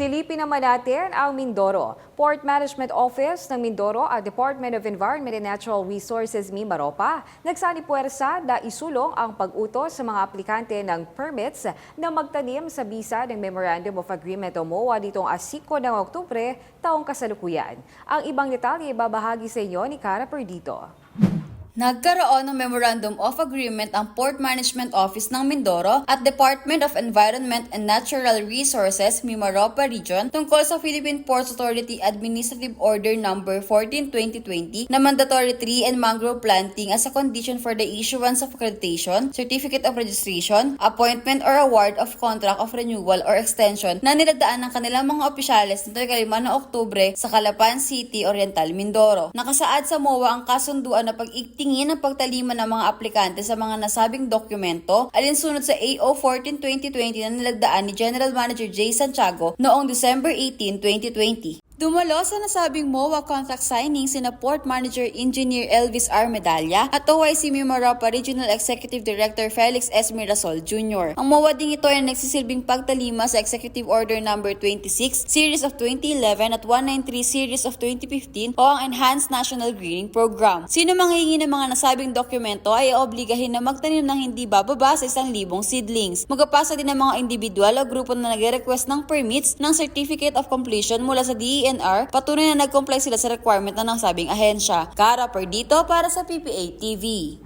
Silipin naman natin ang Mindoro. Port Management Office ng Mindoro at Department of Environment and Natural Resources Mimaropa nagsani puwersa na isulong ang pag-utos sa mga aplikante ng permits na magtanim sa bisa ng Memorandum of Agreement o MOA ditong asiko ng Oktubre taong kasalukuyan. Ang ibang detalye babahagi sa inyo ni Cara Perdito. Nagkaroon ng Memorandum of Agreement ang Port Management Office ng Mindoro at Department of Environment and Natural Resources, Mimaropa Region tungkol sa Philippine Ports Authority Administrative Order No. 14-2020 na mandatory tree and mangrove planting as a condition for the issuance of accreditation, certificate of registration, appointment or award of contract of renewal or extension na niladaan ng kanilang mga opisyales nito kalima ng Oktubre sa Calapan City, Oriental, Mindoro. Nakasaad sa MOA ang kasunduan na pag-igtingin ang pagtalima ng mga aplikante sa mga nasabing dokumento alinsunod sa AO 14-2020 na nilagdaan ni General Manager Jay Santiago noong December 18, 2020. Dumalo sa nasabing MOA contract signing sina Port Manager Engineer Elvis R. Medalla at OIC Mimaropa Regional Executive Director Felix S. Mirasol Jr. Ang MOA ding ito ay nagsisilbing pagtalima sa Executive Order No. 26 Series of 2011 at 193 Series of 2015 o ang Enhanced National Greening Program. Sino manghihingi ng mga nasabing dokumento ay obligahin na magtanim ng hindi bababa sa isang libong seedlings. Magpapasa din ng mga individual o grupo na nagre-request ng permits ng Certificate of Completion mula sa DENR patunay na nag-comply sila sa requirement na ng sabing ahensya. Kara per dito para sa PPA TV.